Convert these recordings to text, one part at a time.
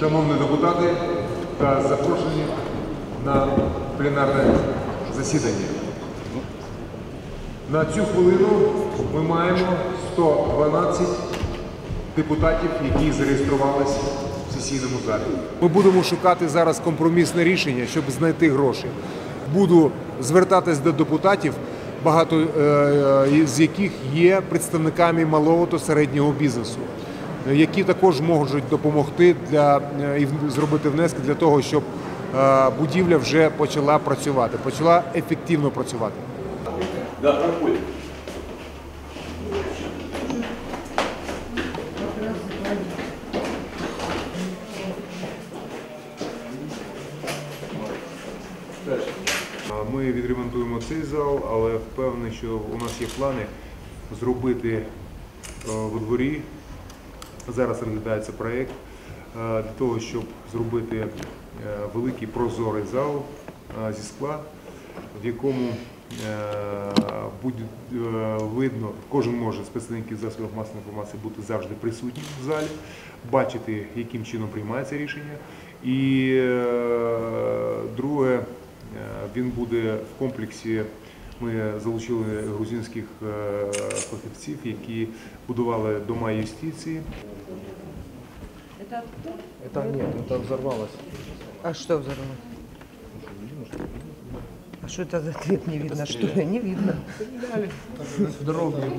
Шановні депутати та запрошені на пленарне засідання. На цю хвилину ми маємо 112 депутатів, які зареєструвалися в сесійному залі. Ми будемо шукати зараз компромісне рішення, щоб знайти гроші. Буду звертатись до депутатів, багато е, з яких є представниками малого та середнього бізнесу, які також можуть допомогти для е, і зробити внески для того, щоб е, будівля вже почала працювати, почала ефективно працювати. Да. Ми відремонтуємо цей зал, але впевнений, що у нас є плани зробити е, во дворі. Зараз розглядається проєкт е, для того, щоб зробити е, великий прозорий зал е, зі скла, в якому буде видно, кожен може з представників засобів масової інформації бути завжди присутнім в залі, бачити, яким чином приймається рішення. І друге, він буде в комплексі. Ми залучили грузинських е, фахівців, які будували дома юстиції. Это кто? Это нет, это взорвалось. А что взорвалось? А что это за цвет не видно? Что не видно? Здоровье.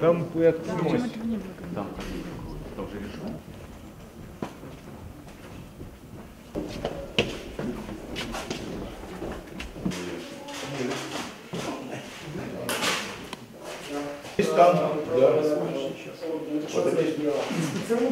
Там ви відкриєте. Есть Там, да.